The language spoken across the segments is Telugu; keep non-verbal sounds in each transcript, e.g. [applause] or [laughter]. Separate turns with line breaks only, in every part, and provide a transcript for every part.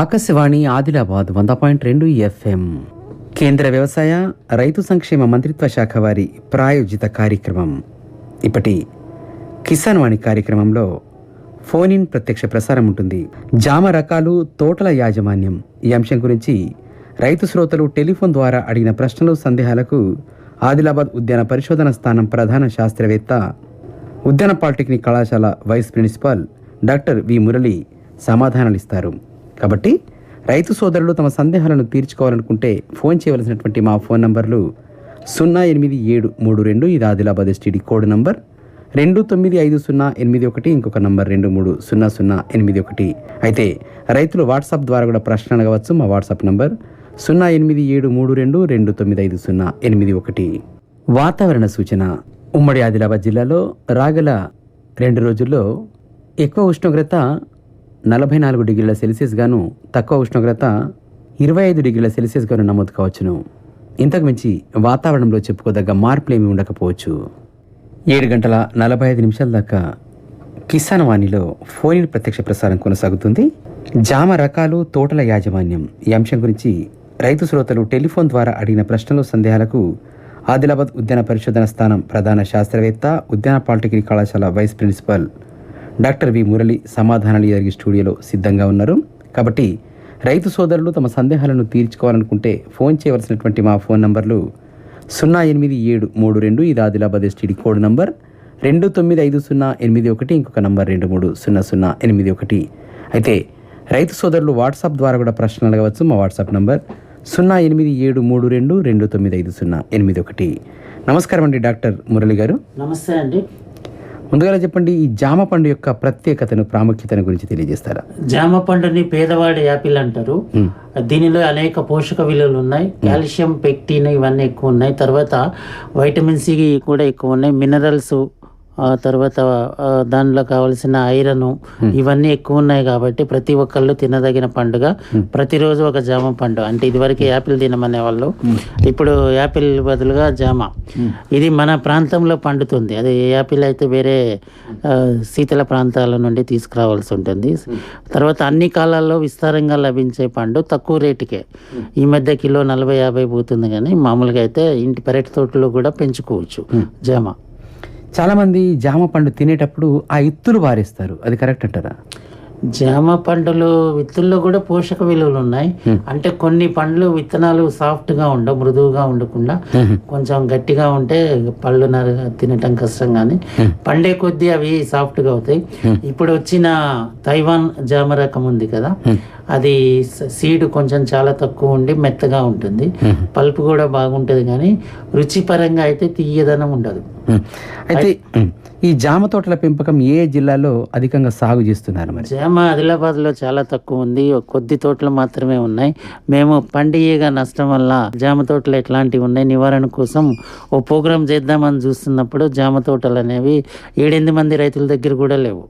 ఆకాశవాణి ఆదిలాబాద్ వంద పాయింట్ రెండు ఎఫ్ఎం. కేంద్ర వ్యవసాయ రైతు సంక్షేమ మంత్రిత్వ శాఖ వారి ప్రాయోజిత కార్యక్రమం. ఇప్పటి కిసాన్ వాణి కార్యక్రమంలో ఫోన్ ఇన్ ప్రత్యక్ష ప్రసారం ఉంటుంది. జామ రకాలు తోటల యాజమాన్యం. ఈ అంశం గురించి రైతు శ్రోతలు టెలిఫోన్ ద్వారా అడిగిన ప్రశ్నలు సందేహాలకు ఆదిలాబాద్ ఉద్యాన పరిశోధన స్థానం ప్రధాన శాస్త్రవేత్త ఉద్యాన పాలిటెక్నిక్ కళాశాల vice principal doctor V Murali సమాధానాలు ఇస్తారు కాబట్టి రైతు సోదరులు తమ సందేహాలను తీర్చుకోవాలనుకుంటే ఫోన్ చేయవలసినటువంటి మా ఫోన్ నంబర్లు సున్నా ఎనిమిది ఏడు మూడు రెండు ఇది ఆదిలాబాద్ ఎస్టీడీ కోడ్ నంబర్. రెండు తొమ్మిది ఐదు సున్నా ఎనిమిది ఒకటి ఇంకొక నంబర్ రెండు మూడు సున్నా సున్నా ఎనిమిది ఒకటి. అయితే రైతులు వాట్సాప్ ద్వారా కూడా ప్రశ్న అడగవచ్చు మా వాట్సాప్ నంబర్ సున్నా ఎనిమిది ఏడు మూడు రెండు రెండు తొమ్మిది ఐదు సున్నా ఎనిమిది ఒకటి. వాతావరణ సూచన. ఉమ్మడి ఆదిలాబాద్ జిల్లాలో రాగల రెండు రోజుల్లో ఎక్కువ ఉష్ణోగ్రత నలభై నాలుగు డిగ్రీల సెల్సియస్గాను తక్కువ ఉష్ణోగ్రత ఇరవై ఐదు డిగ్రీల సెల్సియస్గాను నమోదు కావచ్చును. ఇంతకు మించి వాతావరణంలో చెప్పుకోదగ్గ మార్పులేమీ ఉండకపోవచ్చు. ఏడు గంటల నలభై ఐదు నిమిషాల దాకా కిసాన్ వాణిలో ఫోన్ ప్రత్యక్ష ప్రసారం కొనసాగుతుంది. జామ రకాలు తోటల యాజమాన్యం ఈ అంశం గురించి రైతు శ్రోతలు టెలిఫోన్ ద్వారా అడిగిన ప్రశ్నలు సందేహాలకు ఆదిలాబాద్ ఉద్యాన పరిశోధన స్థానం ప్రధాన శాస్త్రవేత్త ఉద్యాన పాలిటెక్నిక్ కళాశాల vice principal doctor V Murali సమాధానాలు జరిగే స్టూడియోలో సిద్ధంగా ఉన్నారు. కాబట్టి రైతు సోదరులు తమ సందేహాలను తీర్చుకోవాలనుకుంటే ఫోన్ చేయవలసినటువంటి మా ఫోన్ నంబర్లు సున్నా ఎనిమిది ఏడు మూడు రెండు ఇది ఆదిలాబాద్ ఎస్టీడీ కోడ్ నంబర్. రెండు తొమ్మిది ఐదు సున్నా ఎనిమిది ఒకటి ఇంకొక నంబర్ రెండు మూడు సున్నా సున్నా ఎనిమిది ఒకటి. అయితే రైతు సోదరులు వాట్సాప్ ద్వారా కూడా ప్రశ్నలు అడగవచ్చు. మా వాట్సాప్ నంబర్ సున్నా ఎనిమిది ఏడు మూడు రెండు రెండు తొమ్మిది ఐదు సున్నా ఎనిమిది ఒకటి. నమస్కారం అండి డాక్టర్ మురళి గారు.
నమస్తే అండి.
ముందుగా చెప్పండి ఈ జామ పండు యొక్క ప్రత్యేకతను ప్రాముఖ్యతను గురించి తెలియజేస్తారా?
జామ పండుని పేదవాడి యాపిల్ అంటారు. దీనిలో అనేక పోషక విలువలు ఉన్నాయి. కాల్షియం పెక్టిన్ ఇవన్నీ ఎక్కువ ఉన్నాయి. తర్వాత వైటమిన్ సి కూడా ఎక్కువ ఉన్నాయి. మినరల్స్ తర్వాత దానిలో కావలసిన ఐరన్ ఇవన్నీ ఎక్కువ ఉన్నాయి కాబట్టి ప్రతి ఒక్కళ్ళు తినదగిన పండుగ. ప్రతిరోజు ఒక జామ పండు. అంటే ఇదివరకు యాపిల్ తినమనే వాళ్ళు. ఇప్పుడు యాపిల్ బదులుగా జామ. ఇది మన ప్రాంతంలో పండుతుంది. అది యాపిల్ అయితే వేరే శీతల ప్రాంతాల నుండి తీసుకురావాల్సి ఉంటుంది. తర్వాత అన్ని కాలాల్లో విస్తారంగా లభించే పండు తక్కువ రేటుకే. ఈ మధ్య కిలో నలభై యాభై పోతుంది కానీ మామూలుగా అయితే ఇంటి పెరటి తోటలో కూడా పెంచుకోవచ్చు జామ.
చాలా మంది జామ పండు తినేటప్పుడు ఆ ఇత్తులు వారేస్తారు. అది కరెక్ట్ అంటారా?
జామ పండులు విత్తుల్లో కూడా పోషక విలువలు ఉన్నాయి. అంటే కొన్ని పండ్లు విత్తనాలు సాఫ్ట్గా ఉండవు మృదువుగా ఉండకుండా కొంచెం గట్టిగా ఉంటే పళ్ళు నర తినటం కష్టం కానీ పండే కొద్దీ అవి సాఫ్ట్గా అవుతాయి ఇప్పుడు వచ్చిన తైవాన్ జామ రకం ఉంది కదా అది సీడ్ కొంచెం చాలా తక్కువ ఉండి మెత్తగా ఉంటుంది. పల్పు కూడా బాగుంటుంది కానీ రుచిపరంగా అయితే తీయదనం ఉండదు.
అయితే ఈ జామ తోటల పెంపకం ఏ జిల్లాలో అధికంగా సాగు చేస్తున్నారు మరి?
జామ ఆదిలాబాద్లో చాలా తక్కువ ఉంది. కొద్ది తోటలు మాత్రమే ఉన్నాయి. మేము పండియగా నష్టం వల్ల జామ తోటలు ఎట్లాంటివి ఉన్నాయి? నివారణ కోసం ఓ ప్రోగ్రామ్ చేద్దామని చూస్తున్నప్పుడు జామ తోటలు అనేవి ఏడెనిమిది మంది రైతుల దగ్గర కూడా లేవు.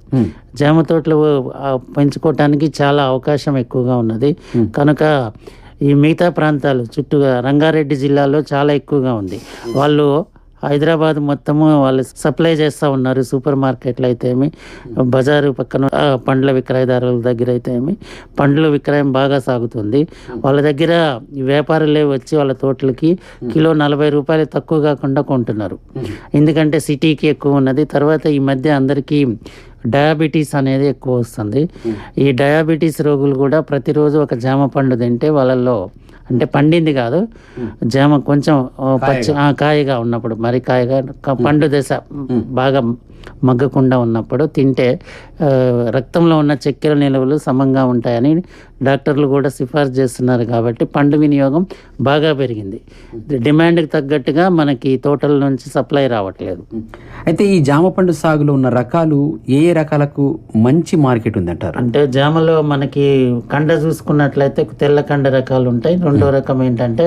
జామ తోటలు పెంచుకోవటానికి చాలా అవకాశం ఎక్కువగా ఉన్నది. కనుక ఈ మిగతా ప్రాంతాలు చుట్టూగా రంగారెడ్డి జిల్లాలో చాలా ఎక్కువగా ఉంది. వాళ్ళు హైదరాబాద్ మొత్తము వాళ్ళు సప్లై చేస్తూ ఉన్నారు సూపర్ మార్కెట్లు అయితే ఏమి బజారు పక్కన పండ్ల విక్రయదారుల దగ్గర అయితే ఏమి పండ్ల విక్రయం బాగా సాగుతుంది. వాళ్ళ దగ్గర వ్యాపారులే వచ్చి వాళ్ళ తోటలకి కిలో నలభై రూపాయలు తక్కువ కాకుండా కొంటున్నారు. ఎందుకంటే సిటీకి ఎక్కువ ఉన్నది. తర్వాత ఈ మధ్య అందరికీ డయాబెటీస్ అనేది ఎక్కువ వస్తుంది. ఈ డయాబెటీస్ రోగులు కూడా ప్రతిరోజు ఒక జామ పండు తింటే వాళ్ళల్లో అంటే పండింది కాదు జామ కొంచెం పచ్చి కాయగా. ఉన్నప్పుడు మరి కాయగా పండు దశ బాగా మగ్గకుండా ఉన్నప్పుడు తింటే రక్తంలో ఉన్న చక్కెర నిల్వలు సమంగా ఉంటాయని డాక్టర్లు కూడా సిఫార్సు చేస్తున్నారు కాబట్టి పండు వినియోగం బాగా పెరిగింది. డిమాండ్కి తగ్గట్టుగా మనకి తోటల నుంచి సప్లై రావట్లేదు.
అయితే ఈ జామ పండు సాగులో ఉన్న రకాలు ఏ రకాలకు మంచి మార్కెట్ ఉందంటారు.
అంటే జామలో మనకి కండ చూసుకున్నట్లయితే తెల్ల కండ రకాలు ఉంటాయి. రెండో రకం ఏంటంటే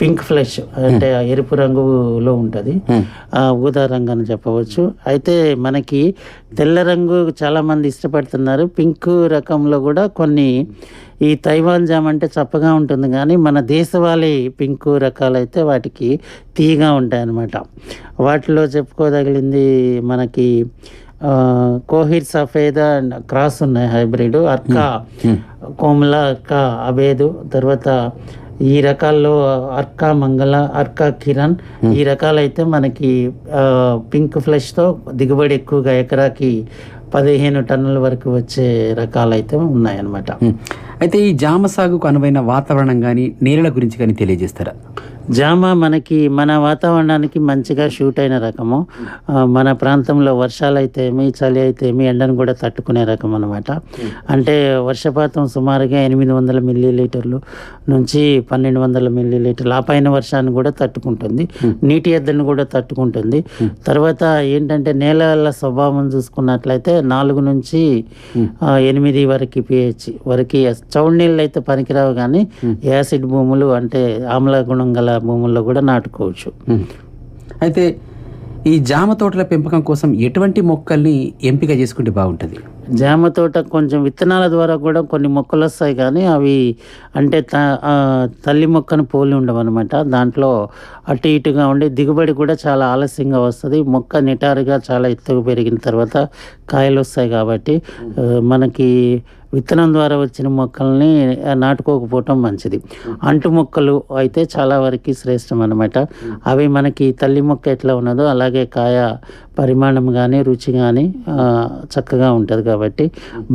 పింక్ ఫ్లెష్ అంటే ఎరుపు రంగులో ఉంటుంది. ఊదా రంగు అని చెప్పవచ్చు. అయితే మనకి తెల్ల రంగు చాలా మంది ఇష్టపడుతున్నారు. పింక్ రకంలో కూడా కొన్ని ఈ తైవాన్ జామ్ అంటే చప్పగా ఉంటుంది కానీ మన దేశవాళీ పింక్ రకాలైతే వాటికి తీయగా ఉంటాయి అన్నమాట వాటిలో చెప్పుకోదగిలింది మనకి కోహిర్ సఫేద అండ్ క్రాస్ ఉన్నాయి హైబ్రిడ్ అర్కా కోమల అర్కా అబేదు తర్వాత ఈ రకాల్లో అర్కా మంగళ అర్కా కిరణ్ ఈ రకాలైతే మనకి పింక్ ఫ్లెష్తో దిగుబడి ఎక్కువగా ఎకరాకి పదిహేను టన్నుల వరకు వచ్చే రకాలైతే ఉన్నాయన్నమాట.
అయితే ఈ జామ సాగుకు అనువైన వాతావరణం కానీ నేలల గురించి కానీ తెలియజేస్తారా?
జామ మనకి మన వాతావరణానికి మంచిగా షూట్ అయిన రకము. మన ప్రాంతంలో వర్షాలు అయితే ఏమి చలి అయితేమి ఎండను కూడా తట్టుకునే రకం అనమాట అంటే వర్షపాతం సుమారుగా ఎనిమిది వందల మిల్లీ లీటర్లు నుంచి పన్నెండు వందల మిల్లీ లీటర్లు ఆ పైన వర్షాన్ని కూడా తట్టుకుంటుంది. నీటి ఎద్దడిని కూడా తట్టుకుంటుంది. తర్వాత ఏంటంటే నేలల స్వభావం చూసుకున్నట్లయితే నాలుగు నుంచి ఎనిమిది వరకు పిహెచ్ వరకు చౌడ్ నీళ్ళు అయితే పనికిరావు కానీ యాసిడ్ భూములు అంటే ఆమ్ల గుణం గల భూముల్లో కూడా నాటుకోవచ్చు.
అయితే ఈ జామ తోటల పెంపకం కోసం ఎటువంటి మొక్కల్ని ఎంపిక చేసుకుంటే బాగుంటుంది?
జామ తోట కొంచెం విత్తనాల ద్వారా కూడా కొన్ని మొక్కలు వస్తాయి కానీ అవి అంటే తల్లి మొక్కను పోలి ఉండవన్నమాట. దాంట్లో అటు ఇటుగా ఉండి దిగుబడి కూడా చాలా ఆలస్యంగా వస్తుంది. మొక్క నిటారుగా చాలా ఎత్తుగా పెరిగిన తర్వాత కాయలు వస్తాయి కాబట్టి మనకి విత్తనం ద్వారా వచ్చిన మొక్కల్ని నాటుకోకపోవటం మంచిది. అంటు మొక్కలు అయితే చాలా వరకు శ్రేష్టం అనమాట అవి మనకి తల్లి మొక్క ఎట్లా ఉన్నదో అలాగే కాయ పరిమాణం కానీ రుచి కానీ చక్కగా ఉంటుంది కాబట్టి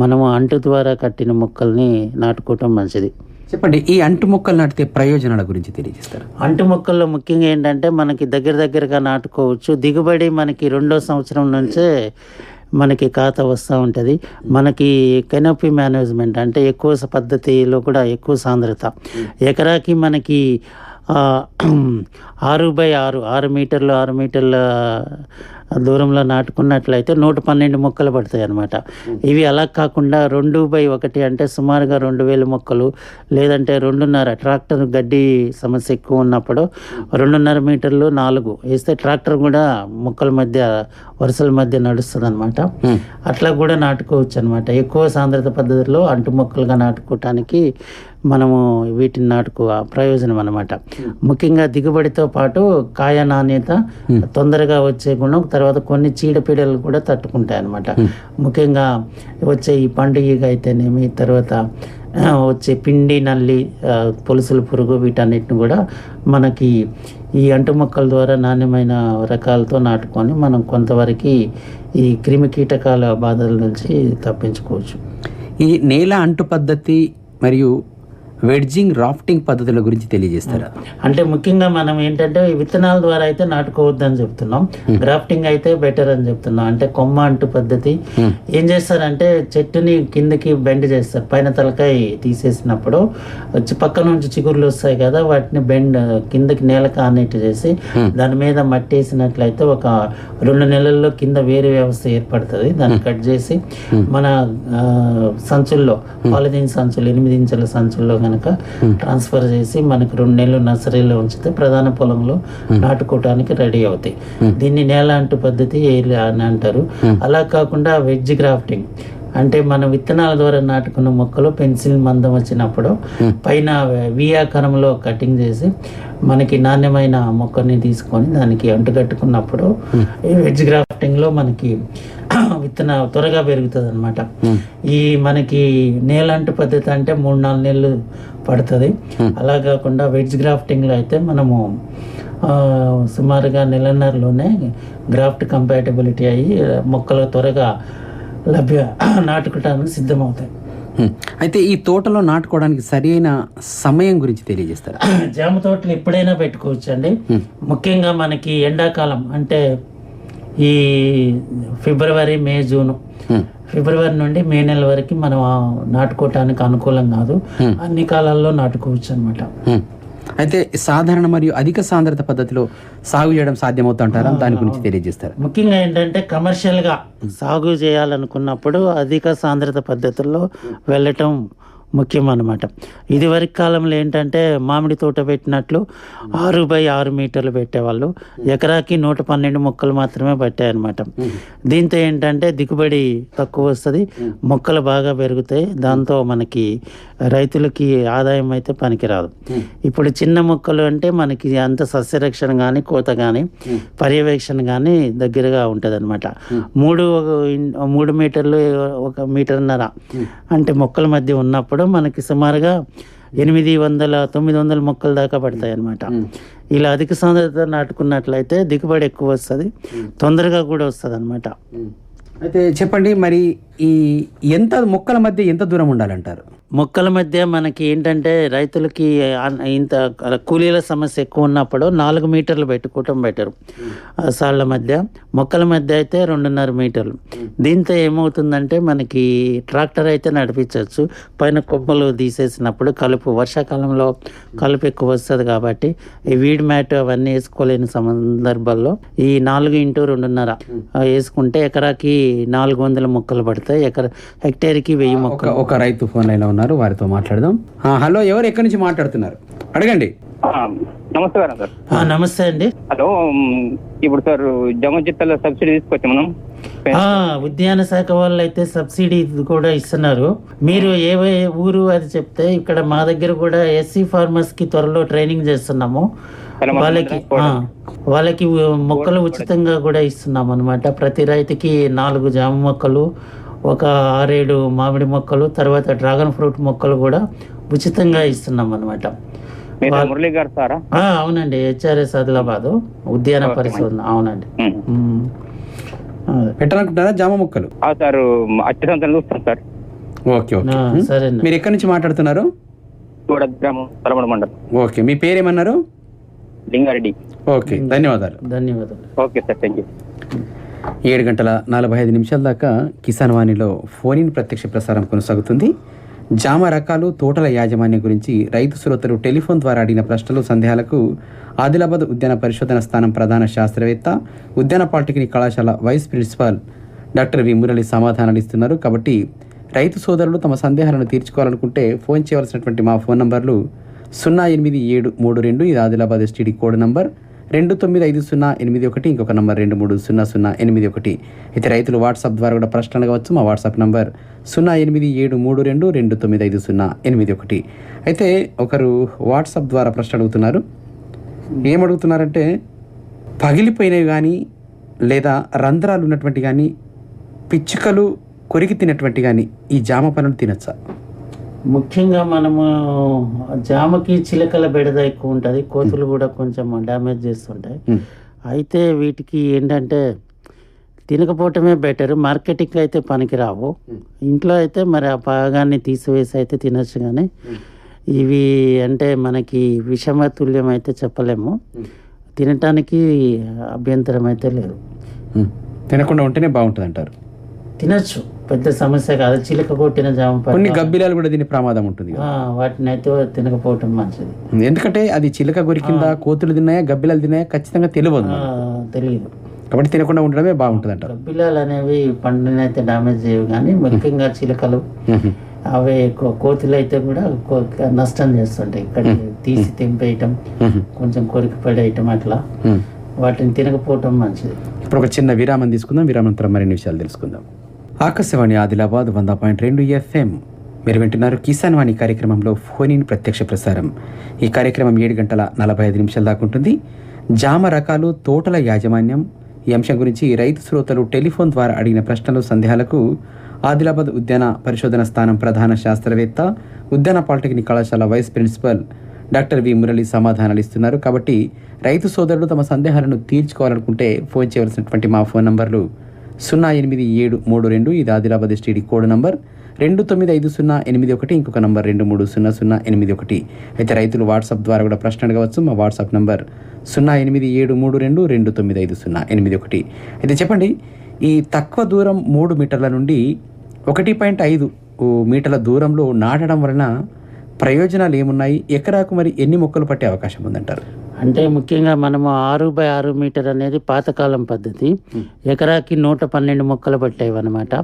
మనము అంటు ద్వారా కట్టిన మొక్కల్ని నాటుకోవటం మంచిది.
చెప్పండి ఈ అంటు మొక్కలు నాటితే ప్రయోజనాల గురించి తెలియజేస్తారు?
అంటు మొక్కల్లో ముఖ్యంగా ఏంటంటే మనకి దగ్గర దగ్గరగా నాటుకోవచ్చు. దిగుబడి మనకి రెండో సంవత్సరం నుంచే మనకి ఖాతా వస్తూ ఉంటుంది. మనకి కెనోపీ మేనేజ్మెంట్ అంటే ఎక్కువ పద్ధతిలో కూడా ఎక్కువ సాంద్రత. ఎకరాకి మనకి [clears throat] ఆరు బై ఆరు ఆరు మీటర్లు ఆరు మీటర్ల దూరంలో నాటుకున్నట్లయితే నూట పన్నెండు మొక్కలు పడతాయి అన్నమాట. ఇవి అలా కాకుండా రెండు బై ఒకటి అంటే సుమారుగా రెండు వేల మొక్కలు లేదంటే రెండున్నర ట్రాక్టర్ గడ్డి సమస్య ఎక్కువ ఉన్నప్పుడు రెండున్నర మీటర్లు నాలుగు వేస్తే ట్రాక్టర్ కూడా మొక్కల మధ్య వరుసల మధ్య నడుస్తుంది అనమాట అట్లా కూడా నాటుకోవచ్చు అనమాట ఎక్కువ సాంద్రత పద్ధతిలో అంటు మొక్కలుగా నాటుకోవటానికి మనము వీటిని నాటుకో ప్రయోజనం అనమాట ముఖ్యంగా దిగుబడితో పాటు కాయ నాణ్యత తొందరగా వచ్చే గుణం తర్వాత కొన్ని చీడపీడలు కూడా తట్టుకుంటాయి అనమాట ముఖ్యంగా వచ్చే ఈ పండుగ అయితేనేమి తర్వాత వచ్చే పిండి నల్లి పొలుసుల పురుగు వీటన్నిటిని కూడా మనకి ఈ అంటు మొక్కల ద్వారా నాణ్యమైన రకాలతో నాటుకొని మనం కొంతవరకు ఈ క్రిమి కీటకాల బాధల నుంచి తప్పించుకోవచ్చు.
ఈ నేల అంటు పద్ధతి మరియు వెడ్జింగ్ రాఫ్టింగ్ పద్ధతుల గురించి తెలియజేస్తారా?
అంటే ముఖ్యంగా మనం ఏంటంటే విత్తనాల ద్వారా అయితే నాటుకోవద్దని చెప్తున్నాం. గ్రాఫ్టింగ్ అయితే బెటర్ అని చెప్తున్నాం. అంటే కొమ్మ అంటు పద్ధతి. ఏం చేస్తారంటే చెట్టుని కిందకి బెండ్ చేస్తారు. పైన తలకాయ తీసేసినప్పుడు పక్క నుంచి చిగుర్లు వస్తాయి కదా వాటిని బెండ్ కిందకి నేల కానేట్టు చేసి దాని మీద మట్టి వేసినట్లయితే ఒక రెండు నెలల్లో కింద వేరే వ్యవస్థ ఏర్పడుతుంది. దాన్ని కట్ చేసి మన సంచుల్లో పాలిథిన్ సంచులు ఎనిమిది ఇంచుల సంచుల్లో కనుక ట్రాన్స్ఫర్ చేసి మనకి రెండు నెలలు నర్సరీలో ఉంచితే ప్రధాన పొలంలో నాటుకోవటానికి రెడీ అవుతాయి. దీన్ని నేల అంటు పద్ధతి అని అంటారు. అలా కాకుండా వెజ్ గ్రాఫ్టింగ్. అంటే మన విత్తనాల ద్వారా నాటుకున్న మొక్కలు పెన్సిల్ మందం వచ్చినప్పుడు పైన వి ఆకారంలో కటింగ్ చేసి మనకి నాణ్యమైన మొక్కని తీసుకొని దానికి అంటుకట్టుకున్నప్పుడు ఈ వెజ్ గ్రాఫ్టింగ్లో మనకి [clears throat] విత్తన త్వరగా పెరుగుతుంది అనమాట ఈ మనకి నేలంటు పద్ధతి అంటే మూడు నాలుగు నెలలు పడుతుంది. అలా కాకుండా వెజ్ గ్రాఫ్టింగ్లో అయితే మనము సుమారుగా నెలన్నరలోనే గ్రాఫ్ట్ కంపాటబిలిటీ అయ్యి మొక్కలు త్వరగా లభ్య నాటుకోవడానికి సిద్ధమవుతాయి.
అయితే ఈ తోటలో నాటుకోవడానికి సరి అయిన సమయం గురించి తెలియజేస్తారా? [clears throat]
జామ తోటలు ఎప్పుడైనా పెట్టుకోవచ్చు అండి ముఖ్యంగా మనకి ఎండాకాలం అంటే ఈ ఫిబ్రవరి మే జూన్. ఫిబ్రవరి నుండి మే నెల వరకు మనం నాటుకోవటానికి అనుకూలం కాదు. అన్ని కాలాల్లో నాటుకోవచ్చు అనమాట.
అయితే సాధారణ మరియు అధిక సాంద్రత పద్ధతిలో సాగు చేయడం సాధ్యమవుతుంటారా? దాని గురించి తెలియజేస్తారు?
ముఖ్యంగా ఏంటంటే కమర్షియల్గా సాగు చేయాలనుకున్నప్పుడు అధిక సాంద్రత పద్ధతుల్లో వెళ్ళటం ముఖ్యం అన్నమాట ఇదివరకు కాలంలో ఏంటంటే మామిడి తోట పెట్టినట్లు ఆరు బై ఆరు మీటర్లు పెట్టేవాళ్ళు. ఎకరాకి నూట పన్నెండు మొక్కలు మాత్రమే పట్టాయన్నమాట. దీంతో ఏంటంటే దిగుబడి తక్కువ వస్తుంది. మొక్కలు బాగా పెరుగుతాయి. దాంతో మనకి రైతులకి ఆదాయం అయితే పనికిరాదు. ఇప్పుడు చిన్న మొక్కలు అంటే మనకి అంత సస్యరక్షణ కానీ కోత కానీ పర్యవేక్షణ కానీ దగ్గరగా ఉంటుంది అనమాట మూడు ఒక మూడు మీటర్లు ఒక మీటర్న్నర అంటే మొక్కల మధ్య ఉన్నప్పుడు మనకి సుమారుగా ఎనిమిది వందల తొమ్మిది వందల మొక్కల దాకా పడతాయి అన్నమాట. ఇలా అధిక సాంద్రత నాటుకున్నట్లయితే దిగుబడి ఎక్కువ వస్తుంది. తొందరగా కూడా వస్తుంది అనమాట
అయితే చెప్పండి మరి ఈ ఎంత మొక్కల మధ్య ఎంత దూరం ఉండాలంటారు?
మొక్కల మధ్య మనకి ఏంటంటే రైతులకి ఇంత కూలీల సమస్య ఎక్కువ ఉన్నప్పుడు నాలుగు మీటర్లు పెట్టుకోవటం బెటర్ సాళ్ళ మధ్య మొక్కల మధ్య అయితే రెండున్నర మీటర్లు. దీంతో ఏమవుతుందంటే మనకి ట్రాక్టర్ అయితే నడిపించవచ్చు. పైన కొమ్మలు తీసేసినప్పుడు కలుపు వర్షాకాలంలో కలుపు ఎక్కువ వస్తుంది కాబట్టి ఈ వీడ్ మ్యాట్ అవన్నీ వేసుకోలేని సందర్భాల్లో ఈ నాలుగు ఇంటూ రెండున్నర వేసుకుంటే ఎకరాకి నాలుగు వందల మొక్కలు పడతాయి. ఎకర హెక్టేర్కి వెయ్యి మొక్కలు.
ఒక రైతు ఫోన్ లైన్లో ఉన్నారు వారితో మాట్లాడదాం. ఆ, హలో ఎవరు ఎక్కడి నుంచి మాట్లాడుతున్నారు? అడగండి.
ఆ, నమస్కారం సార్.
ఆ, నమస్తే అండి.
హలో ఇప్పుడు సార్ జమ చిత్తాల సబ్సిడీ తీసుకొచ్చాం మనం.
ఆ, ఉద్యాన శాఖ వాళ్ళు అయితే సబ్సిడీ కూడా ఇస్తున్నారు. మీరు ఏ ఊరు అది చెప్తే ఇక్కడ మా దగ్గర కూడా ఎస్సీ ఫార్మర్స్కి త్వరలో ట్రైనింగ్ చేస్తున్నాము. వాళ్ళకి వాళ్ళకి మొక్కలు ఉచితంగా కూడా ఇస్తున్నాం అనమాట ప్రతి రైతుకి నాలుగు జామ మొక్కలు ఒక ఆరేడు మామిడి మొక్కలు తర్వాత డ్రాగన్ ఫ్రూట్ మొక్కలు కూడా ఉచితంగా ఇస్తున్నాం అనమాట
మీరు మురళి గారు సారా?
అవునండి హెచ్ఆర్ఎస్ ఆదిలాబాద్ ఉద్యాన పరిశోధన అవునండి.
పెట్టాలనుకుంటున్నారా జామ మొక్కలు?
ఆ సార్ అత్యంత చూస్తాం సార్.
Okay okay.
ఆ, సరేనండి.
మీరు ఎక్కడి నుంచి మాట్లాడుతున్నారు?
మండలం.
ఓకే మీ పేరేమన్నారు?
లింగారెడ్డి.
ఓకే ధన్యవాదాలు.
ధన్యవాదాలు.
ఓకే సార్ థ్యాంక్ యూ
ఏడు గంటల నలభై ఐదు నిమిషాల దాకా కిసాన్ వాణిలో ఫోన్ ఇన్ ప్రత్యక్ష ప్రసారం కొనసాగుతుంది. జామ రకాలు తోటల యాజమాన్యం గురించి రైతు శ్రోతలు టెలిఫోన్ ద్వారా అడిగిన ప్రశ్నలు సందేహాలకు ఆదిలాబాద్ ఉద్యాన పరిశోధన స్థానం ప్రధాన శాస్త్రవేత్త ఉద్యాన పాలిటెక్నిక్ కళాశాల vice principal doctor V Murali సమాధానాలు ఇస్తున్నారు. కాబట్టి రైతు సోదరులు తమ సందేహాలను తీర్చుకోవాలనుకుంటే ఫోన్ చేయవలసినటువంటి మా ఫోన్ నంబర్లు సున్నా ఎనిమిది ఏడు మూడు రెండు ఇది ఆదిలాబాద్ ఎస్టీడీ కోడ్ నంబర్. రెండు తొమ్మిది ఐదు సున్నా ఎనిమిది ఒకటి ఇంకొక నంబర్ రెండు మూడు సున్నా సున్నా ఎనిమిది ఒకటి. అయితే రైతులు వాట్సాప్ ద్వారా కూడా ప్రశ్నలు కావచ్చు మా వాట్సాప్ నంబర్ సున్నా ఎనిమిది ఏడు మూడు రెండు రెండు తొమ్మిది ఐదు సున్నా ఎనిమిది ఒకటి. అయితే ఒకరు వాట్సాప్ ద్వారా ప్రశ్న అడుగుతున్నారు. ఏమడుగుతున్నారంటే పగిలిపోయినవి కానీ లేదా రంధ్రాలు ఉన్నటువంటి కానీ పిచ్చుకలు కొరికి తినటువంటి కానీ ఈ జామ పనులు తినచ్చా?
ముఖ్యంగా మనము జామకి చిలకల బెడద ఎక్కువ ఉంటుంది కోతులు కూడా కొంచెం డ్యామేజ్ చేస్తుంటాయి.
ఉమ్.
అయితే వీటికి ఏంటంటే తినకపోవటమే బెటర్ మార్కెటింగ్ అయితే పనికిరావు. ఇంట్లో అయితే మరి ఆ భాగాన్ని తీసివేసి అయితే తినచ్చు కానీ ఇవి అంటే మనకి విషమతుల్యం అయితే చెప్పలేము. తినటానికి అభ్యంతరం అయితే లేదు.
తినకుండా ఉంటేనే బాగుంటుంది అంటారు
తినచ్చు. పెద్ద సమస్య కాదు. చిలక కొట్టిన జామ.
కొన్ని గబ్బిలాలు కూడా తినే ప్రమాదం ఉంటుంది
వాటిని అయితే తినకపోవటం మంచిది.
ఎందుకంటే అది చిలక కొరికిందా కోతులు తిన్నాయా గబ్బిలాలు తిన్నాయా ఖచ్చితంగా తెలియదు.
తెలియదు
కాబట్టి తినకుండా ఉండడమే బాగుంటుంది అంటారు
గబ్బిలాలు అనేవి పండుని అయితే డామేజ్ చేయవు కానీ ముఖ్యంగా చిలకలు. అవి కోతులు అయితే కూడా నష్టం చేస్తుంటాయి. ఇక్కడ తీసి తెంపేయటం. కొంచెం కొరికి పడేయటం అట్లా. వాటిని తినకపోవటం మంచిది.
ఇప్పుడు ఒక చిన్న విరామం తీసుకుందాం. విరామంతరం మరిన్ని విషయాలు తెలుసుకుందాం. ఆకాశవాణి ఆదిలాబాద్ వంద పాయింట్ రెండు ఎఫ్ఎం. మీరు వింటున్నారు కిసాన్ వాణి కార్యక్రమంలో ఫోన్ ఇన్ ప్రత్యక్ష ప్రసారం. ఈ కార్యక్రమం ఏడు గంటల నలభై ఐదు నిమిషాల దాకా ఉంటుంది. జామ రకాలు తోటల యాజమాన్యం. ఈ అంశం గురించి రైతు శ్రోతలు టెలిఫోన్ ద్వారా అడిగిన ప్రశ్నలు సందేహాలకు ఆదిలాబాద్ ఉద్యాన పరిశోధన స్థానం ప్రధాన శాస్త్రవేత్త ఉద్యాన పాలిటెక్నిక్ కళాశాల vice principal doctor V. Murali సమాధానాలు ఇస్తున్నారు. కాబట్టి రైతు సోదరులు తమ సందేహాలను తీర్చుకోవాలనుకుంటే ఫోన్ చేయవలసినటువంటి మా ఫోన్ నంబర్లు సున్నా ఎనిమిది ఏడు మూడు రెండు ఇది ఆదిలాబాద్ ఎస్టీడీ కోడ్ నంబర్. రెండు తొమ్మిది ఐదు సున్నా ఎనిమిది ఒకటి ఇంకొక నంబర్ రెండు మూడు సున్నా సున్నా ఎనిమిది ఒకటి. అయితే రైతులు వాట్సాప్ ద్వారా కూడా ప్రశ్న అడగవచ్చు మా వాట్సాప్ నంబర్ సున్నా ఎనిమిది ఏడు మూడు రెండు రెండు తొమ్మిది ఐదు సున్నా ఎనిమిది ఒకటి. అయితే చెప్పండి ఈ తక్కువ దూరం మూడు మీటర్ల నుండి ఒకటి పాయింట్ ఐదు మీటర్ల దూరంలో నాటడం వలన ప్రయోజనాలు ఏమున్నాయి? ఎకరాకు మరి ఎన్ని మొక్కలు పట్టే అవకాశం ఉందంటారు?
అంటే ముఖ్యంగా మనము ఆరు బై ఆరు మీటర్ అనేది పాతకాలం పద్ధతి. ఎకరాకి నూట పన్నెండు మొక్కలు పట్టేవి అనమాట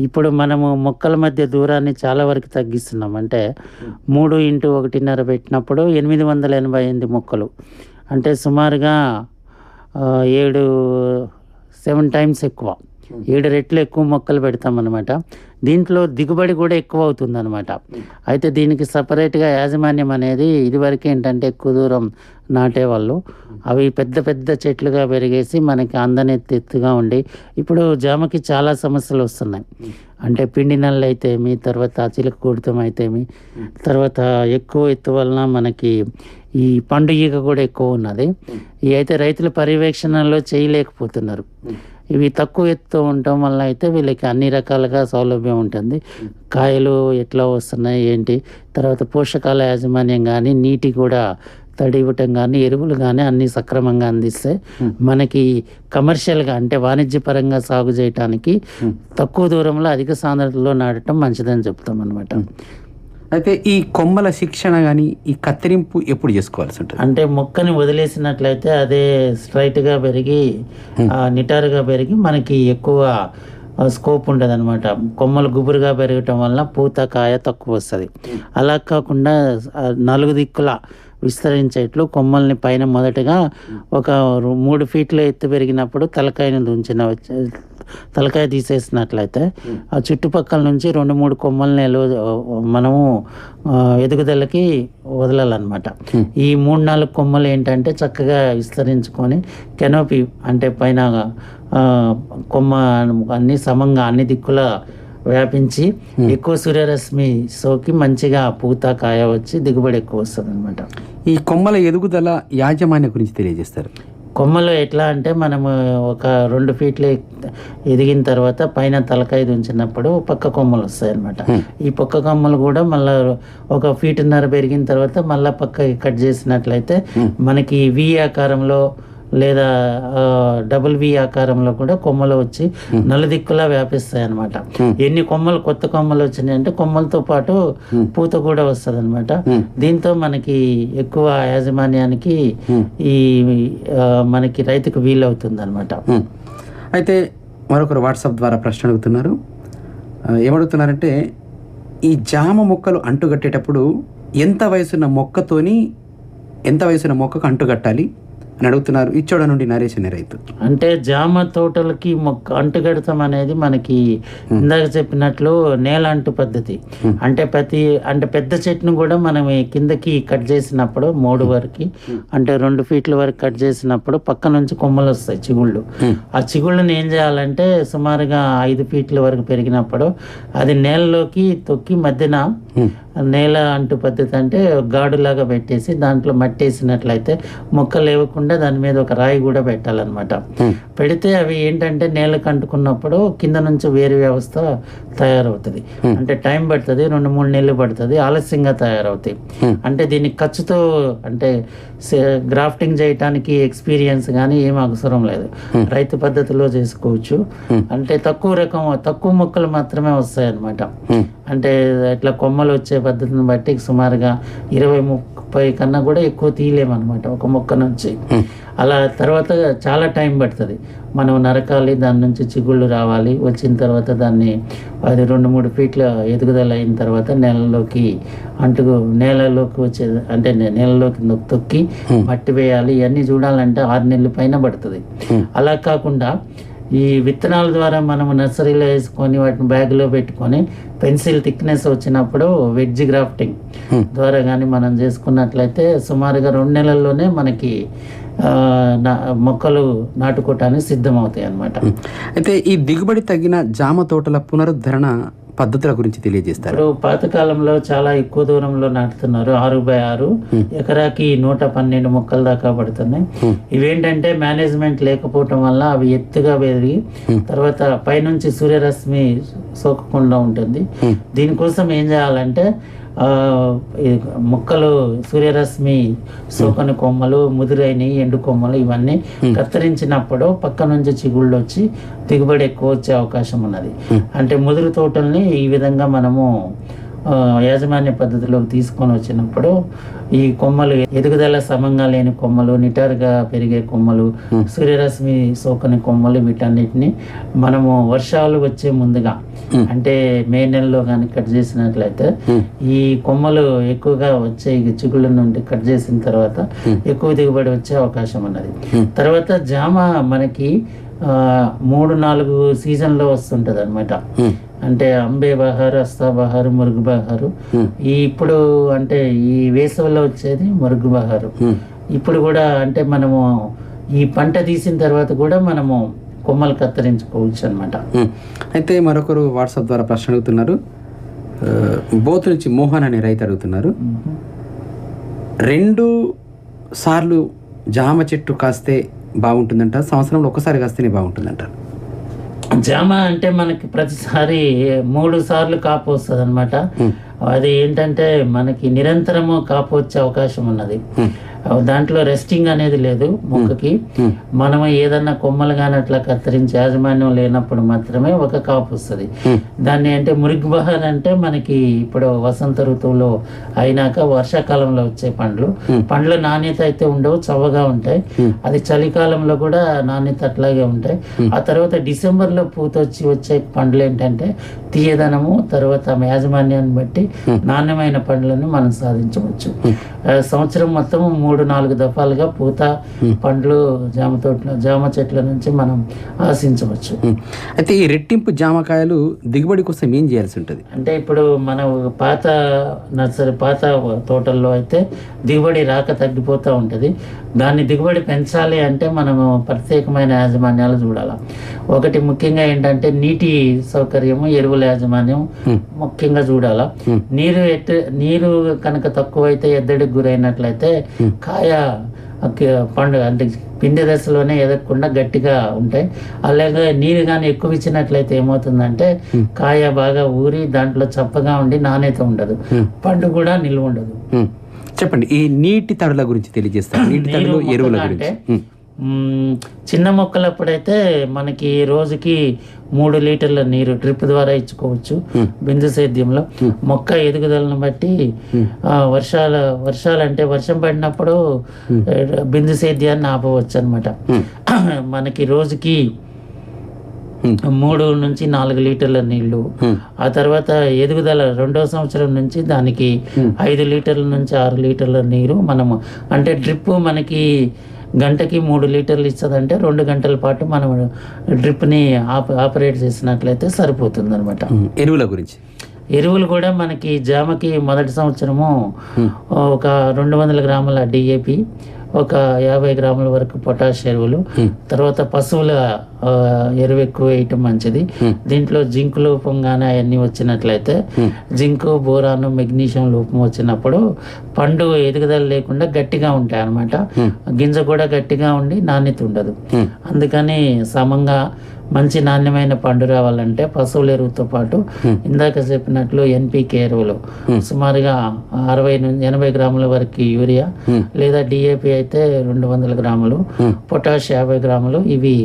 ఇప్పుడు మనము మొక్కల మధ్య దూరాన్ని చాలా వరకు తగ్గిస్తున్నాం. అంటే మూడు ఇంటూ ఒకటిన్నర పెట్టినప్పుడు ఎనిమిది వందల ఎనభై ఎనిమిది మొక్కలు. అంటే సుమారుగా ఏడు సెవెన్ టైమ్స్ ఎక్కువ. ఏడు రెట్లు ఎక్కువ మొక్కలు పెడతాం అనమాట దీంట్లో దిగుబడి కూడా ఎక్కువ అవుతుంది అనమాట అయితే దీనికి సపరేట్గా యాజమాన్యం అనేది ఇదివరకు ఏంటంటే ఎక్కువ దూరం నాటేవాళ్ళు అవి పెద్ద పెద్ద చెట్లుగా పెరిగేసి మనకి అందనెత్తి ఎత్తుగా ఉండి ఇప్పుడు జామకి చాలా సమస్యలు వస్తున్నాయి. అంటే పిండి నల్లు అయితేమి తర్వాత చిలుక కుడితం అయితేమి తర్వాత ఎక్కువ ఎత్తు వలన మనకి ఈ పండు ఈగ కూడా ఎక్కువ ఉన్నది. ఈ అయితే రైతుల పర్యవేక్షణలో చేయలేకపోతున్నారు. ఇవి తక్కువ ఎత్తు ఉండటం వల్ల అయితే వీళ్ళకి అన్ని రకాలుగా సౌలభ్యం ఉంటుంది. కాయలు ఎట్లా వస్తున్నాయి ఏంటి? తర్వాత పోషకాల యాజమాన్యం కానీ నీటి కూడా తడి ఇవ్వటం కానీ ఎరువులు కానీ అన్ని సక్రమంగా అందిస్తే మనకి కమర్షియల్గా అంటే వాణిజ్యపరంగా సాగు చేయటానికి తక్కువ దూరంలో అధిక సాంద్రతలో నాటడం మంచిదని చెప్తాం అనమాట
అయితే ఈ కొమ్మల శిక్షణ కానీ ఈ కత్తిరింపు ఎప్పుడు చేసుకోవాల్సి ఉంటుంది?
అంటే మొక్కని వదిలేసినట్లయితే అదే స్ట్రైట్గా పెరిగి నిటారుగా పెరిగి మనకి ఎక్కువ స్కోప్ ఉంటుంది అనమాట కొమ్మలు గుబురుగా పెరగటం వల్ల పూత కాయ తక్కువ వస్తుంది. అలా కాకుండా నలుగు దిక్కుల విస్తరించేట్లు కొమ్మల్ని పైన మొదటగా ఒక మూడు ఫీట్ల ఎత్తు పెరిగినప్పుడు తలకాయను దుంచిన తలకాయ తీసేసినట్లయితే ఆ చుట్టుపక్కల నుంచి రెండు మూడు కొమ్మల్ని మనము ఎదుగుదలకి వదలాలన్నమాట. ఈ మూడు నాలుగు కొమ్మలు ఏంటంటే చక్కగా విస్తరించుకొని కెనోపీ అంటే పైన కొమ్మ అన్ని సమంగా అన్ని దిక్కుల వ్యాపించి ఎక్కువ సూర్యరశ్మి సోకి మంచిగా పూత కాయ వచ్చి దిగుబడి ఎక్కువ వస్తుంది అనమాట
ఈ కొమ్మల ఎదుగుదల యాజమాన్య గురించి తెలియజేస్తారు.
కొమ్మలు ఎట్లా అంటే మనము ఒక రెండు ఫీట్లు ఎదిగిన తర్వాత పైన తలకాయ ఉంచినప్పుడు పక్క కొమ్మలు వస్తాయి అనమాట ఈ పక్క కొమ్మలు కూడా మళ్ళీ ఒక ఫీటున్నర పెరిగిన తర్వాత మళ్ళీ పక్క కట్ చేసినట్లయితే మనకి వి ఆకారంలో లేదా డబుల్ వి ఆకారంలో కూడా కొమ్మలు వచ్చి నలుదిక్కులా వ్యాపిస్తాయి అనమాట ఎన్ని కొమ్మలు కొత్త కొమ్మలు వచ్చినాయి అంటే కొమ్మలతో పాటు పూత కూడా వస్తుంది అనమాట దీంతో మనకి ఎక్కువ యాజమాన్యానికి ఈ మనకి రైతుకు వీలవుతుంది అనమాట.
అయితే మరొకరు వాట్సాప్ ద్వారా ప్రశ్న అడుగుతున్నారు. ఏమడుగుతున్నారంటే ఈ జామ మొక్కలు అంటుగట్టేటప్పుడు ఎంత వయసున్న మొక్కతోని ఎంత వయసున్న మొక్కకు అంటుగట్టాలి? అని అడుగుతున్నారు. ఇచ్చోడ నుండి నరేష్ అనే రైతు.
అంటే జామ తోటలకి మొక్క అంటుగడతాం అనేది మనకి ఇందాక చెప్పినట్లు నేల అంటు పద్ధతి అంటే ప్రతి అంటే పెద్ద చెట్టును కూడా మనం కిందకి కట్ చేసినప్పుడు మూడు వరకు అంటే రెండు ఫీట్ల వరకు కట్ చేసినప్పుడు పక్క నుంచి కొమ్మలు వస్తాయి చిగుళ్ళు. ఆ చిగుళ్ళని ఏం చేయాలంటే సుమారుగా ఐదు ఫీట్ల వరకు పెరిగినప్పుడు అది నేలలోకి తొక్కి మధ్యన నేల అంటు పద్ధతి అంటే గాడులాగా పెట్టేసి దాంట్లో మట్టి వేసినట్లయితే మొక్క లేవకుండా దాని మీద ఒక రాయి కూడా పెట్టాలన్నమాట. పెడితే అవి ఏంటంటే నేలకు అంటుకున్నప్పుడు కింద నుంచి వేరు వ్యవస్థ తయారవుతుంది. అంటే టైం పడుతుంది రెండు మూడు నెలలు పడుతుంది ఆలస్యంగా తయారవుతాయి. అంటే దీనికి ఖర్చుతో అంటే గ్రాఫ్టింగ్ చేయటానికి ఎక్స్పీరియన్స్ కానీ ఏం అవసరం లేదు. రైతు పద్ధతిలో చేసుకోవచ్చు. అంటే తక్కువ రకం తక్కువ మొక్కలు మాత్రమే వస్తాయి అన్నమాట అంటే ఇట్లా కొమ్మలు వచ్చే పద్ధతిని బట్టి సుమారుగా ఇరవై ముప్పై కన్నా కూడా ఎక్కువ తీయలేమన్నమాట ఒక మొక్క నుంచి. అలా తర్వాత చాలా టైం పడుతుంది. మనం నరకాలి దాని నుంచి చిగుళ్ళు రావాలి వచ్చిన తర్వాత దాన్ని అది రెండు మూడు ఫీట్ల ఎదుగుదల అయిన తర్వాత నేలలోకి అంటుకు నేలలోకి వచ్చే అంటే నేలలోకి నొక్కి తొక్కి మట్టి వేయాలి. ఇవన్నీ చూడాలంటే ఆరు నెలల పైన పడుతుంది. అలా కాకుండా ఈ విత్తనాల ద్వారా మనం నర్సరీలో వేసుకొని వాటిని బ్యాగ్లో పెట్టుకొని పెన్సిల్ థిక్నెస్ వచ్చినప్పుడు వెడ్జ్ గ్రాఫ్టింగ్ ద్వారా కానీ మనం చేసుకున్నట్లయితే సుమారుగా రెండు నెలల్లోనే మనకి మొక్కలు నాటుకోవటానికి సిద్ధమవుతాయి అన్నమాట
అయితే ఈ దిగుబడి తగ్గిన జామ తోటల పునరుద్ధరణ పద్ధతుల గురించి తెలియజేస్తారు?
ఇప్పుడు పాతకాలంలో చాలా ఎక్కువ దూరంలో నాటుతున్నారు ఆరు బై ఆరు. ఎకరాకి నూట పన్నెండు మొక్కల దాకా పడుతున్నాయి. ఇవేంటంటే మేనేజ్మెంట్ లేకపోవటం వల్ల అవి ఎత్తుగా పెరిగి తర్వాత పైనుంచి సూర్యరశ్మి సోకకుండా ఉంటుంది. దీనికోసం ఏం చేయాలంటే మొక్కలు సూర్యరశ్మి సోకని కొమ్మలు ముదిరైన ఎండు కొమ్మలు ఇవన్నీ కత్తిరించినప్పుడు పక్క నుంచి చిగుళ్ళు వచ్చి దిగుబడి ఎక్కువ వచ్చే అవకాశం ఉన్నది. అంటే ముదురు తోటల్ని ఈ విధంగా మనము యాజమాన్య పద్ధతిలోకి తీసుకొని వచ్చినప్పుడు ఈ కొమ్మలు ఎదుగుదల సమంగా లేని కొమ్మలు నిటారుగా పెరిగే కొమ్మలు సూర్యరశ్మి సోకని కొమ్మలు వీటన్నిటిని మనము వర్షాలు వచ్చే ముందుగా అంటే మే నెలలో కానీ కట్ చేసినట్లయితే ఈ కొమ్మలు ఎక్కువగా వచ్చే చిగుళ్ళ నుండి కట్ చేసిన తర్వాత ఎక్కువ దిగుబడి వచ్చే అవకాశం ఉన్నది. తర్వాత జామ మనకి ఆ, మూడు నాలుగు సీజన్లో వస్తుంటది అనమాట అంటే అంబే బహారు అస్తా బహారు మురుగు బహారు. ఈ ఇప్పుడు అంటే ఈ వేసవిలో వచ్చేది మురుగు బహారు. ఇప్పుడు కూడా అంటే మనము ఈ పంట తీసిన తర్వాత కూడా మనము కొమ్మలు కత్తిరించుకోవచ్చు అనమాట.
అయితే మరొకరు వాట్సాప్ ద్వారా ప్రశ్న అడుగుతున్నారు. బోతు నుంచి మోహన్ అనే రైతు అడుగుతున్నారు. రెండు సార్లు జామ చెట్టు కాస్తే బాగుంటుందంట సంవత్సరంలో ఒకసారి కాస్తేనే బాగుంటుందంట.
జామ అంటే మనకి ప్రతిసారి మూడు సార్లు కాపు వస్తుంది అనమాట అది ఏంటంటే మనకి నిరంతరము కాపు వచ్చే అవకాశం ఉన్నది. దాంట్లో రెస్టింగ్ అనేది లేదు మొక్కకి. మనం ఏదన్నా కొమ్మలు కానీ అట్లా కత్తిరించి యాజమాన్యం లేనప్పుడు మాత్రమే ఒక కాపు వస్తుంది. దాన్ని అంటే మురిగి బహార్ అంటే మనకి ఇప్పుడు వసంత ఋతువులో అయినాక వర్షాకాలంలో వచ్చే పండ్లు. పండ్ల నాణ్యత అయితే ఉండవు చవగా ఉంటాయి. అది చలికాలంలో కూడా నాణ్యత అట్లాగే ఉంటాయి. ఆ తర్వాత డిసెంబర్లో పూత వచ్చి వచ్చే పండ్లు ఏంటంటే తీయదనము తర్వాత యాజమాన్యాన్ని బట్టి నాణ్యమైన పండ్లను మనం సాధించవచ్చు. సంవత్సరం మొత్తం మూడు నాలుగు దఫాలుగా పూత పండ్లు జామ తోటల జామ చెట్ల నుంచి మనం ఆశించవచ్చు.
ఉమ్. అయితే ఈ రెట్టింపు జామకాయలు దిగుబడి కోసం ఏం చేయాల్సి ఉంటుంది?
అంటే ఇప్పుడు మన పాత నర్సరీ పాత తోటల్లో అయితే దిగుబడి రాక తగ్గిపోతూ ఉంటుంది. దాన్ని దిగుబడి పెంచాలి అంటే మనము ప్రత్యేకమైన యాజమాన్యాలు చూడాలి. ఒకటి ముఖ్యంగా ఏంటంటే నీటి సౌకర్యము ఎరువుల యాజమాన్యం ముఖ్యంగా చూడాలా. నీరు నీరు కనుక తక్కువైతే ఎద్దడికి గురైనట్లయితే కాయ పండు అంటే పిండి దశలోనే ఎదగకుండా గట్టిగా ఉంటాయి. అలాగే నీరు కానీ ఎక్కువ ఇచ్చినట్లయితే ఏమవుతుందంటే కాయ బాగా ఊరి దాంట్లో చప్పగా ఉండి నాణ్యత ఉండదు. పండు కూడా నిల్వ ఉండదు.
చెప్పండి ఈ నీటి తడుల గురించి తెలియజేస్తారు? నీటి తడులు ఎరువుల గురించి.
చిన్న మొక్కలప్పుడైతే మనకి రోజుకి మూడు లీటర్ల నీరు డ్రిప్ ద్వారా ఇచ్చుకోవచ్చు బిందు సేద్యంలో. మొక్క ఎదుగుదలను బట్టి ఆ, వర్షాల వర్షాలు అంటే వర్షం పడినప్పుడు బిందు సేద్యాన్ని ఆపవచ్చు అనమాట [clears throat] మనకి రోజుకి మూడు నుంచి నాలుగు లీటర్ల నీళ్ళు. ఆ తర్వాత ఎదుగుదల రెండో సంవత్సరం నుంచి దానికి ఐదు లీటర్ల నుంచి ఆరు లీటర్ల నీరు మనము అంటే డ్రిప్ మనకి గంటకి మూడు లీటర్లు ఇస్తుందంటే రెండు గంటల పాటు మనం డ్రిప్ని ఆప ఆపరేట్ చేసినట్లయితే సరిపోతుంది అనమాట.
ఎరువుల గురించి?
ఎరువులు కూడా మనకి జామకి మొదటి సంవత్సరము ఒక రెండు వందల గ్రాముల డిఏపి ఒక యాభై గ్రాముల వరకు పొటాష్ ఎరువులు తర్వాత పశువుల ఎరువు ఎక్కువ వేయటం మంచిది. దీంట్లో జింక్ లోపం కానీ అవన్నీ వచ్చినట్లయితే జింక్ బోరాను మెగ్నీషియం లోపం వచ్చినప్పుడు పండు ఎదుగుదల లేకుండా గట్టిగా ఉంటాయి అన్నమాట. గింజ కూడా గట్టిగా ఉండి నాణ్యత ఉండదు. అందుకని సమంగా మంచి నాణ్యమైన పండు రావాలంటే పశువుల ఎరువుతో పాటు ఇందాక చెప్పినట్లు ఎన్పికే ఎరువులు. సుమారుగా అరవై నుంచి ఎనభై గ్రాముల వరకు యూరియా లేదా డిఏపి అయితే రెండు వందల గ్రాములు పొటాష్ యాభై గ్రాములు ఇవి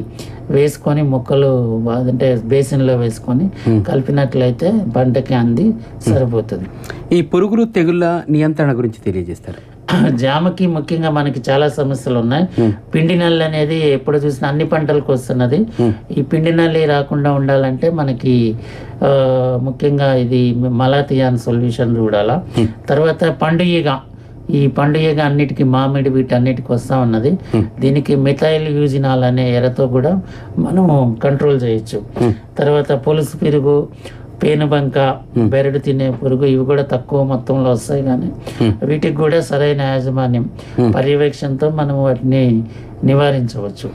వేసుకొని మొక్కలు అంటే బేసిన్లో వేసుకొని కలిపినట్లయితే పంటకి అంది సరిపోతుంది.
ఈ పురుగులు తెగుళ్ళ నియంత్రణ గురించి తెలియజేస్తారు. [clears throat]
జామకి ముఖ్యంగా మనకి చాలా సమస్యలు ఉన్నాయి పిండి నల్లి అనేది ఎప్పుడు చూసినా అన్ని పంటలకు వస్తున్నది. ఈ పిండి నల్లి రాకుండా ఉండాలంటే మనకి ముఖ్యంగా ఇది మలాతియాన్ సొల్యూషన్ చూడాలా. తర్వాత పండుగ ఈ పండుగ అన్నిటికీ మామిడి వీటన్నిటికి వస్తూ ఉన్నది. దీనికి మిథైల్ యూజినాల్ అనే ఎరతో కూడా మనము కంట్రోల్ చేయొచ్చు. తర్వాత పులుసు పెరుగు పేనుబంక బెరడు తినే పురుగు ఇవి కూడా తక్కువ మొత్తంలో వస్తాయి కానీ వీటికి కూడా సరైన యాజమాన్యం పర్యవేక్షణతో మనం వాటిని నివారించవచ్చు.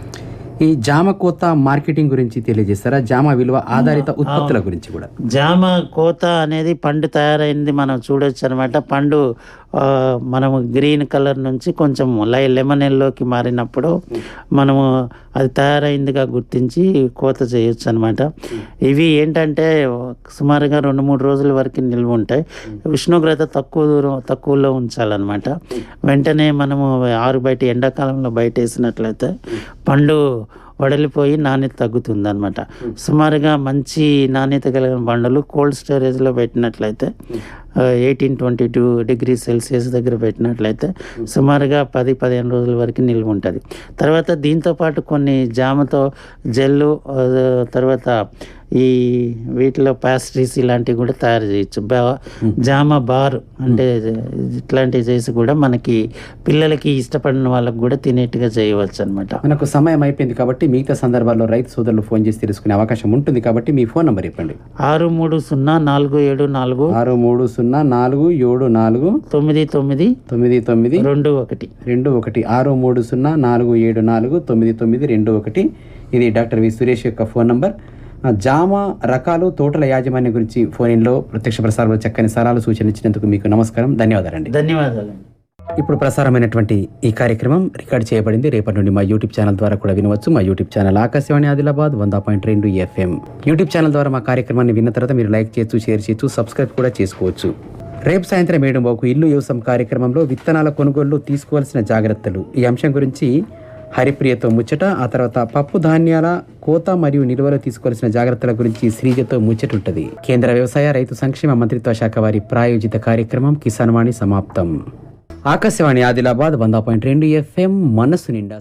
ఈ జామ కోత మార్కెటింగ్ గురించి తెలియజేస్తారా? జామ విలువ ఆధారిత ఉత్పత్తుల గురించి కూడా.
జామ కోత అనేది పండు తయారైంది మనం చూడొచ్చు అనమాట పండు మనము గ్రీన్ కలర్ నుంచి కొంచెం లై లెమన్ ఎల్లోకి మారినప్పుడు మనము అది తయారైందిగా గుర్తించి కోత చేయొచ్చు అనమాట ఇవి ఏంటంటే సుమారుగా రెండు మూడు రోజుల వరకు నిల్వ ఉంటాయి. ఉష్ణోగ్రత తక్కువ దూరం తక్కువలో ఉంచాలన్నమాట. వెంటనే మనము ఆరు బయట ఎండాకాలంలో బయట వేసినట్లయితే పండు వడలిపోయి నాణ్యత తగ్గుతుందనమాట సుమారుగా మంచి నాణ్యత కలిగిన బండలు కోల్డ్ స్టోరేజ్లో పెట్టినట్లయితే eighteen twenty two degree Celsius దగ్గర పెట్టినట్లయితే సుమారుగా పది పదిహేను రోజుల వరకు నిల్వ ఉంటుంది. తర్వాత దీంతో పాటు కొన్ని జామతో జెల్లు తర్వాత ఈ వీటిలో ప్యాస్ట్రీస్ ఇలాంటివి కూడా తయారు చేయొచ్చు. బా- జామ బార్ అంటే ఇట్లాంటివి చేసి కూడా మనకి పిల్లలకి ఇష్టపడిన వాళ్ళకి కూడా తినేట్టుగా చేయవచ్చు అనమాట
మనకు సమయం అయిపోయింది కాబట్టి మిగతా సందర్భాల్లో రైతు సోదరులు ఫోన్ చేసి తెలుసుకునే అవకాశం ఉంటుంది కాబట్టి మీ ఫోన్ నంబర్ ఇవ్వండి
ఆరు మూడు సున్నా నాలుగు ఏడు నాలుగు
ఆరు మూడు సున్నా నాలుగు ఏడు నాలుగు
తొమ్మిది తొమ్మిది
తొమ్మిది తొమ్మిది
రెండు ఒకటి.
రెండు ఒకటి. ఆరు మూడు సున్నా నాలుగు ఏడు నాలుగు తొమ్మిది తొమ్మిది రెండు ఒకటి. ఇది డాక్టర్ వి సురేష్ యొక్క ఫోన్ నంబర్. జామ రకాలు తోటల యాజమాన్యం గురించి ఫోన్ ఇన్లో ప్రత్యక్ష ప్రసారంలో చక్కని సలహాలు సూచనలు ఇచ్చినందుకు మీకు నమస్కారం. ధన్యవాదాలండి.
ధన్యవాదాలు
ఇప్పుడు ప్రసారమైనటువంటి ఈ కార్యక్రమం రికార్డ్ చేయబడింది. రేపటి నుండి మా యూట్యూబ్ ఛానల్ ద్వారా కూడా వినవచ్చు. మా యూట్యూబ్ ఛానల్ ఆకాశవాణి ఆదిలాబాద్ వంద పాయింట్ రెండు ఎఫ్ఎం. యూట్యూబ్ ఛానల్ ద్వారా మా కార్యక్రమాన్ని విన్న తర్వాత మీరు లైక్ చేయొచ్చు షేర్ చేయొచ్చు సబ్స్క్రైబ్ కూడా చేసుకోవచ్చు. రేపు సాయంత్రం ఏడు బాబు ఇల్లు వ్యవసాయం కార్యక్రమంలో విత్తనాల కొనుగోలు తీసుకోవాల్సిన జాగ్రత్తలు. ఈ అంశం గురించి హరిప్రియతో ముచ్చట ఆ తర్వాత పప్పు ధాన్యాల కోత మరియు నిల్వలు తీసుకోవాల్సిన జాగ్రత్తల గురించి శ్రీజతో ముచ్చటుంటది. కేంద్ర వ్యవసాయ రైతు సంక్షేమ మంత్రిత్వ శాఖ వారి ప్రాయోజిత కార్యక్రమం కిసాన్ వాణి సమాప్తం. ఆకాశవాణి ఆదిలాబాద్ వంద పాయింట్ రెండు ఎఫ్ఎం మనసు నిండా